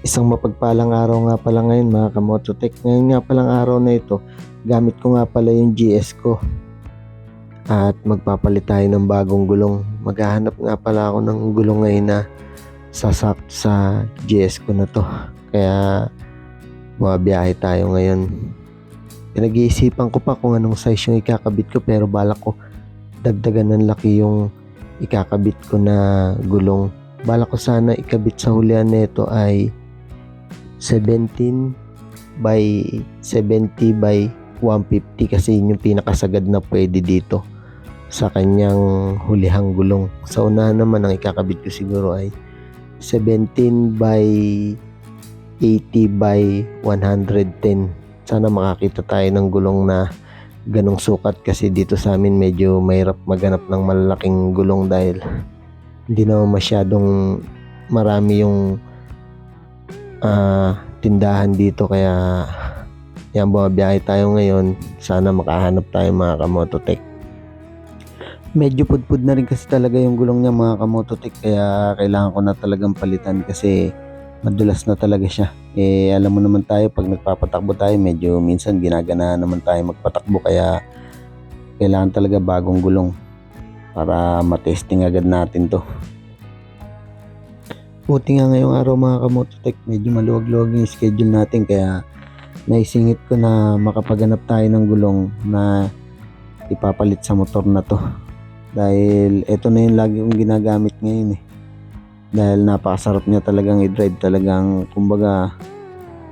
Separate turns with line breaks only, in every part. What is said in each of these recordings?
Isang mapagpalang araw nga pala ngayon mga kamototek. Ngayon nga palang araw na ito, gamit ko nga pala yung GS ko. At magpapalit tayo ng bagong gulong. Maghahanap nga pala ako ng gulong ngayon na sasakto sa GS ko na to. Kaya mabiyahe tayo ngayon. Pinag-iisipan ko pa kung anong size yung ikakabit ko pero balak ko dagdagan ng laki yung ikakabit ko na gulong. Balak ko sana ikabit sa hulihan nito ay 17 by 70 by 150 kasi yun yung pinakasagad na pwede dito sa kanyang hulihang gulong. Sa unahan naman ang ikakabit ko siguro ay 17 by 80 by 110. Sana makakita tayo ng gulong na ganong sukat kasi dito sa amin medyo mahirap maganap ng malalaking gulong dahil hindi naman masyadong marami yung ah, tindahan dito kaya yan bumabiyahe tayo ngayon. Sana makahanap tayo mga kamototek medyo pudpud na rin kasi talaga yung gulong niya mga kamototek kaya kailangan ko na talagang palitan kasi madulas na talaga siya. Eh alam mo naman tayo pag nagpapatakbo tayo medyo minsan ginagana naman tayo magpatakbo. Kaya kailangan talaga bagong gulong para matesting agad natin to Buti nga ngayong araw mga kamototek, medyo maluwag-luwag yung schedule natin kaya naisingit ko na makapaganap tayo ng gulong na ipapalit sa motor na to. Dahil ito na yung lagi kong ginagamit ngayon eh. Dahil napakasarap niya talagang i-drive talagang kumbaga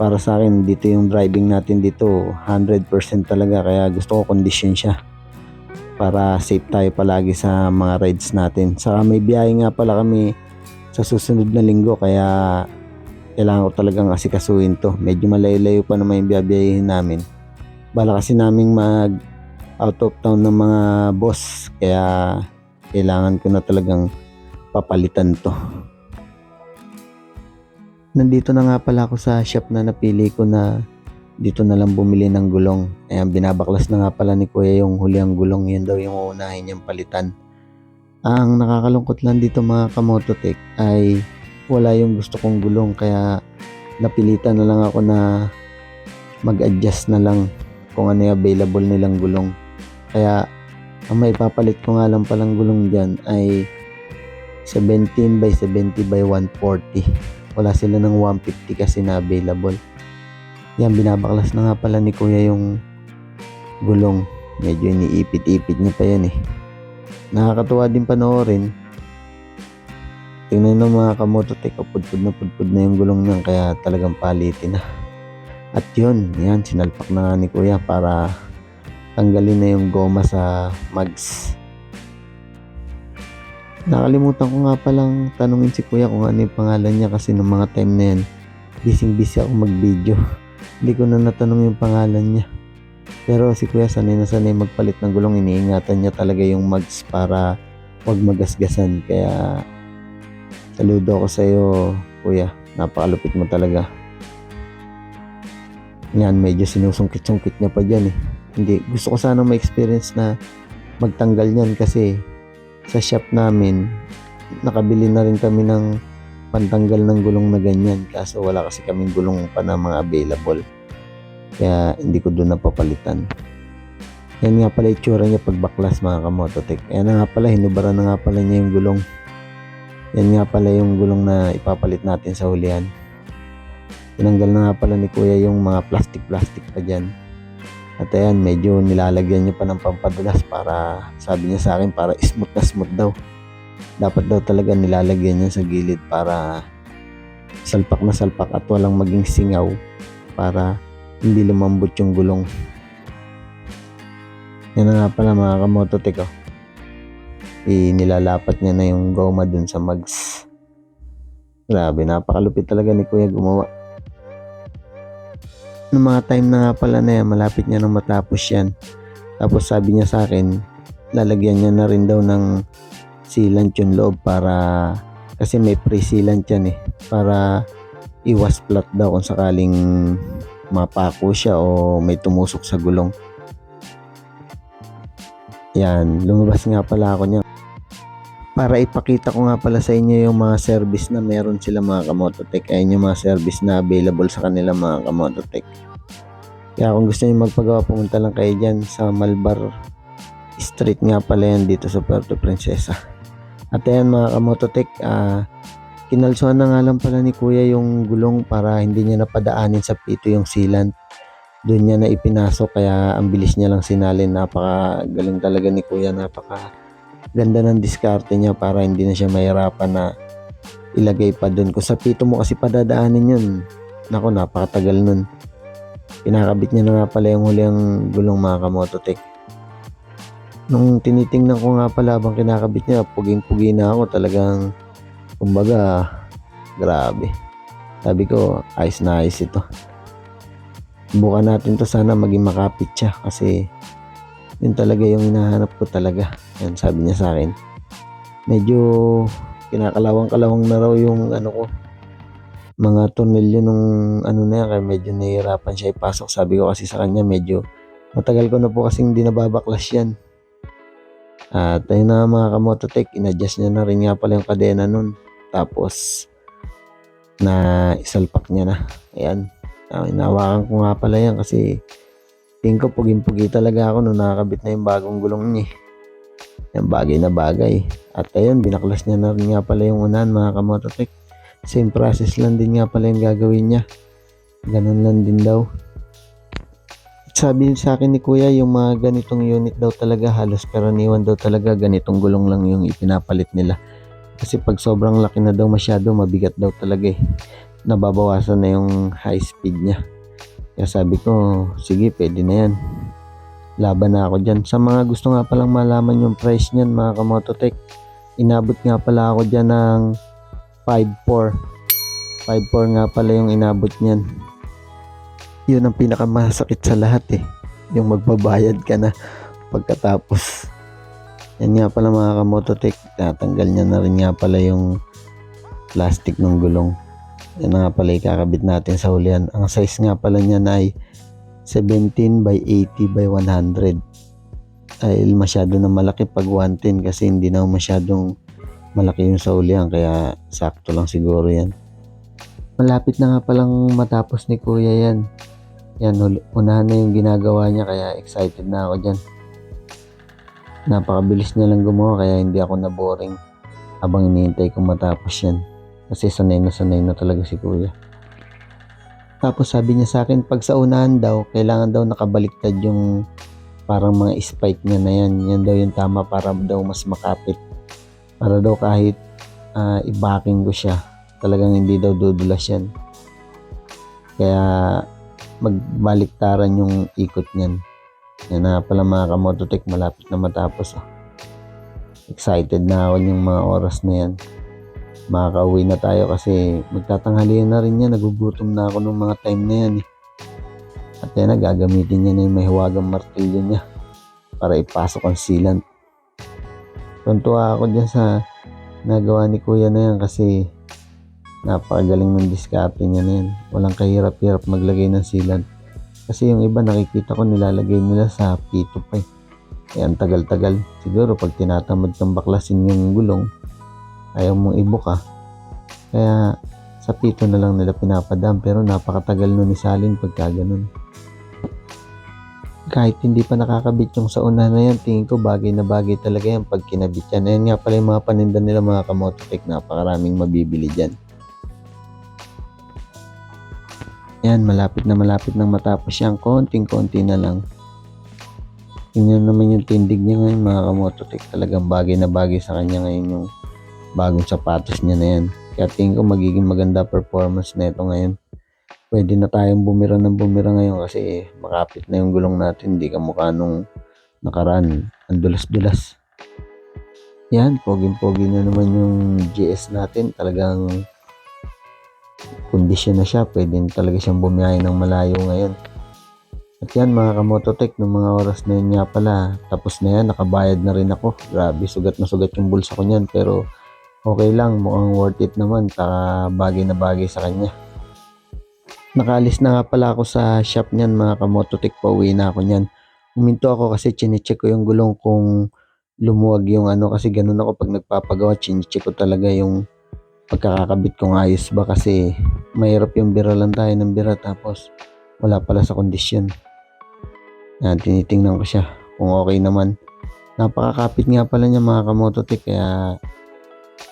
para sa akin dito yung driving natin dito 100% talaga kaya gusto ko condition siya para safe tayo palagi sa mga rides natin. Saka may biyahe nga pala kami sa susunod na linggo kaya kailangan ko talagang asikasuhin to. Medyo malayo-layo pa naman yung biyabiyahin namin. Bala kasi naming mag out of town ng mga boss kaya kailangan ko na talagang papalitan to. Nandito na nga pala ako sa shop na napili ko na dito na lang bumili ng gulong. Ayan, binabaklas na nga pala ni Kuya yung huliang gulong. Yan daw yung uunahin niyang palitan. Ang nakakalungkot lang dito mga kamototek ay wala yung gusto kong gulong kaya napilitan na lang ako na mag-adjust na lang kung ano yung available nilang gulong. Kaya ang may papalit ko nga lang palang gulong dyan ay 17 by 70 by 140. Wala sila ng 150 kasi na available. Yan, binabaklas na nga pala ni kuya yung gulong. Medyo iniipit-ipit niya pa yan eh nakakatuwa din panoorin. Tingnan ng mga kamototek, pudpud na pudpud na yung gulong niyan kaya talagang palitin na. At yun, yan, sinalpak na nga ni kuya para tanggalin na yung goma sa mags. Nakalimutan ko nga palang tanungin si kuya kung ano yung pangalan niya kasi nung mga time na yan, busy busy ako mag-video. Hindi ko na natanong yung pangalan niya. Pero si kuya sanay na sanay magpalit ng gulong. Iniingatan niya talaga yung mags para wag magasgasan. Kaya saludo ako sa iyo kuya. Napakalupit mo talaga. Yan, medyo sinusungkit-sungkit niya pa dyan eh. Hindi, gusto ko sana ma-experience na magtanggal niyan kasi sa shop namin, nakabili na rin kami ng pantanggal ng gulong na ganyan. Kaso wala kasi kaming gulong pa na mga available. Kaya hindi ko doon napapalitan. Yan nga pala itsura niya pag baklas mga kamototek. Ayan na nga pala, hinubaran na nga pala niya yung gulong. Yan nga pala yung gulong na ipapalit natin sa hulihan. Tinanggal na nga pala ni kuya yung mga plastic-plastic pa dyan. At ayan, medyo nilalagyan niya pa ng pampadulas para, sabi niya sa akin, para smooth na smooth daw. Dapat daw talaga nilalagyan niya sa gilid para salpak na salpak at walang maging singaw para hindi lumambot yung gulong. Yan na nga pala mga kamototek oh. Inilalapat niya na yung goma dun sa mags. Grabe, napakalupit talaga ni Kuya gumawa. Noong mga time na nga pala na yan, malapit niya nang matapos yan. Tapos sabi niya sa akin, lalagyan niya na rin daw ng sealant yung loob para kasi may pre-sealant yan eh para iwas flat daw kung sakaling mapako siya o may tumusok sa gulong. Yan, lumabas nga pala ako niya. para ipakita ko nga pala sa inyo yung mga service na meron sila mga Kamototech. Ayun yung mga service na available sa kanila mga Kamototech. Kaya kung gusto niyo magpagawa, pumunta lang kayo dyan sa Malbar Street nga pala yan dito sa Puerto Princesa. At ayan mga Kamototech, ah, kinalsuhan na nga lang pala ni Kuya yung gulong para hindi niya napadaanin sa pito yung sealant. Doon niya na ipinasok kaya ang bilis niya lang sinalin. Napaka galing talaga ni Kuya, napaka ganda ng diskarte niya para hindi na siya mahirapan na ilagay pa doon. Kung sa pito mo kasi padadaanin yun, nako napakatagal nun. Pinakabit niya na nga pala yung huli ang gulong mga kamototech. Nung tinitingnan ko nga pala habang kinakabit niya, puging-pugi na ako talagang, kumbaga, grabe. Sabi ko, ayos na ayos ito. Bukan natin to sana maging makapit siya kasi yun talaga yung hinahanap ko talaga. Yan, sabi niya sa akin. Medyo kinakalawang-kalawang na raw yung ano ko, mga tornilyo nung ano na yan, kaya medyo nahihirapan siya ipasok. Sabi ko kasi sa kanya, medyo matagal ko na po kasing hindi nababaklas yan. At ayun na mga kamototech, in-adjust niya na rin nga pala yung kadena nun. Tapos, na isalpak niya na. Ayan. Uh, inawakan ko nga pala yan kasi tingin ko puging-pugi talaga ako nung nakakabit na yung bagong gulong niya. Yan bagay na bagay. At ayun, binaklas niya na rin nga pala yung unahan mga kamototech. Same process lang din nga pala yung gagawin niya. Ganun lang din daw. At sabi sa akin ni kuya, yung mga ganitong unit daw talaga, halos karaniwan daw talaga, ganitong gulong lang yung ipinapalit nila. Kasi pag sobrang laki na daw masyado, mabigat daw talaga eh. Nababawasan na yung high speed niya. Kaya sabi ko, sige, pwede na yan. Laban na ako dyan. Sa mga gusto nga palang malaman yung price niyan, mga kamototech, inabot nga pala ako dyan ng 5.4. 5.4 nga pala yung inabot niyan. Yun ang pinakamasakit sa lahat eh. Yung magbabayad ka na pagkatapos. Yan nga pala mga kamototech, tatanggal niya na rin nga pala yung plastic ng gulong. Yan na nga pala ikakabit natin sa hulihan. Ang size nga pala niyan ay 17 by 80 by 100. Ay masyado na malaki pag 110 kasi hindi na masyadong malaki yung sa hulihan kaya sakto lang siguro yan. Malapit na nga palang matapos ni kuya yan. Yan, unahan na yung ginagawa niya kaya excited na ako dyan. Napakabilis niya lang gumawa kaya hindi ako na-boring habang hinihintay ko matapos yan. Kasi sanay na sanay na talaga si kuya. Tapos sabi niya sa akin, pag sa unahan daw, kailangan daw nakabaliktad yung parang mga spike niya na yan. Yan daw yung tama para daw mas makapit. Para daw kahit ah, i-backing ko siya, talagang hindi daw dudulas yan. Kaya magbaliktaran yung ikot niyan. Yan na pala mga kamototech, malapit na matapos. Oh. Excited na ako yung mga oras na yan makakauwi na tayo kasi magtatanghalian na rin yan. Nagugutom na ako nung mga time na yan. Eh. At yan gagamitin niya na yung may huwagang martilyo niya para ipasok ang sealant. Tuntua ako dyan sa nagawa ni kuya na yan kasi napakagaling ng diskarte niya na yan. Walang kahirap-hirap maglagay ng sealant. Kasi yung iba nakikita ko nilalagay nila sa pito pa eh. Kaya ang tagal-tagal. Siguro pag tinatamad kang baklasin yung gulong, ayaw mong ibuka. Kaya sa pito na lang nila pinapadam pero napakatagal nun isalin pagka ganun. Kahit hindi pa nakakabit yung sa una na yan, tingin ko bagay na bagay talaga yan pag kinabit yan. Ayan nga pala yung mga paninda nila mga kamototech, napakaraming mabibili dyan. Yan, malapit na malapit nang matapos yan. Konting-konti na lang. Tingnan naman yung tindig niya ngayon mga kamototech. Talagang bagay na bagay sa kanya ngayon yung bagong sapatos niya na yan. Kaya tingin ko magiging maganda performance na ito ngayon. Pwede na tayong bumira ng bumira ngayon kasi makapit na yung gulong natin. Hindi ka mukha nung nakaraan. Ang dulas-dulas. Yan, poging-pogi na naman yung GS natin. Talagang kondisyon na siya. Pwede talaga siyang bumiyahe ng malayo ngayon. At yan mga kamototech, ng mga oras na yun nga pala, tapos na yan, nakabayad na rin ako. Grabe, sugat na sugat yung bulsa ko niyan. Pero okay lang, mukhang worth it naman, taka bagay na bagay sa kanya. Nakalis na nga pala ako sa shop niyan mga kamototech, pauwi na ako niyan. Huminto ako kasi chinecheck ko yung gulong kung
lumuwag yung ano kasi ganun ako pag nagpapagawa chinecheck ko talaga yung pagkakakabit kung ayos ba kasi mahirap yung bira lang tayo ng bira tapos wala pala sa kondisyon. Yan tinitingnan ko siya kung okay naman. Napakakapit nga pala niya mga kamototek kaya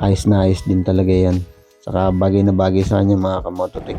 ayos na ayos din talaga yan. Saka bagay na bagay sa kanya mga kamototek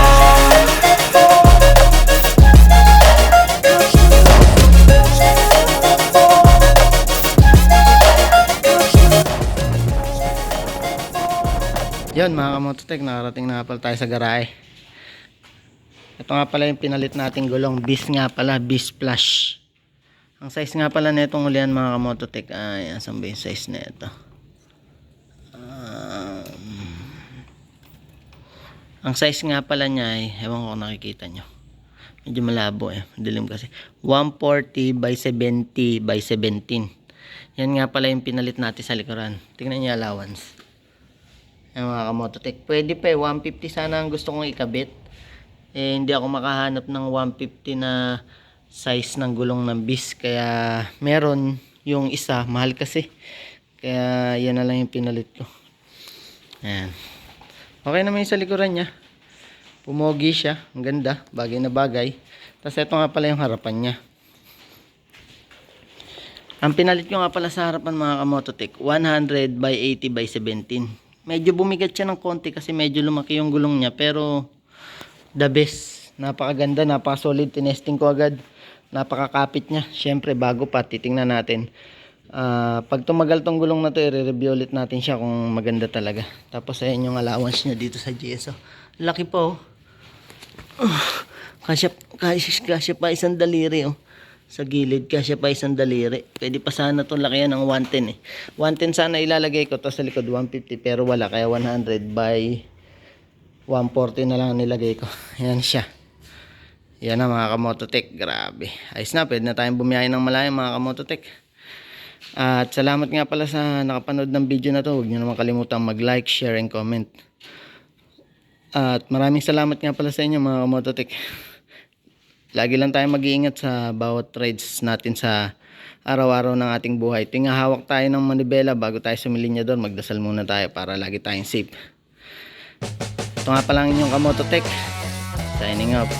Yan mga kamototek, nakarating na pala tayo sa garahe. Ito nga pala yung pinalit nating gulong. Bis nga pala, bis flash. Ang size nga pala nitong ulian mga kamototek, ay, asan ba yung size nito? Um, ang size nga pala niya ay, ewan ko kung nakikita nyo. Medyo malabo eh, dilim kasi. 140 by 70 by 17. Yan nga pala yung pinalit natin sa likuran. Tingnan niyo allowance. Yung mga kamototek. Pwede pa eh. 150 sana ang gusto kong ikabit. Eh, hindi ako makahanap ng 150 na size ng gulong ng bis. Kaya meron yung isa. Mahal kasi. Kaya yan na lang yung pinalit ko. Ayan. Okay naman yung sa likuran niya. Pumogi siya. Ang ganda. Bagay na bagay. Tapos ito nga pala yung harapan niya. Ang pinalit ko nga pala sa harapan mga kamototek, 100 by 80 by 17. Medyo bumigat siya ng konti kasi medyo lumaki yung gulong niya pero the best. Napakaganda, napaka-solid. Tinesting ko agad. Napakakapit niya. Siyempre bago pa, titingnan natin. Ah, pag tumagal tong gulong na to, i-review ulit natin siya kung maganda talaga. Tapos ayan yung allowance niya dito sa GSO. Laki po. Oh. Kasya, kasya, kasya pa isang daliri oh. Sa gilid, kasya pa isang daliri. Pwede pa sana to lakihan ng 110 eh. 110 sana ilalagay ko, tapos sa likod 150, pero wala, kaya 100 by 140 na lang nilagay ko. Yan siya. Yan na mga kamototek, grabe. Ayos na, pwede na tayong bumiyahe ng malayo mga kamototek. At salamat nga pala sa nakapanood ng video na to. Huwag nyo naman kalimutan mag-like, share, and comment. At maraming salamat nga pala sa inyo mga kamototek. Lagi lang tayong mag-iingat sa bawat rides natin sa araw-araw ng ating buhay. Tuwing hawak tayo ng manibela bago tayo sumilinya doon, magdasal muna tayo para lagi tayong safe. Ito nga pala ang inyong kamototek. Signing up.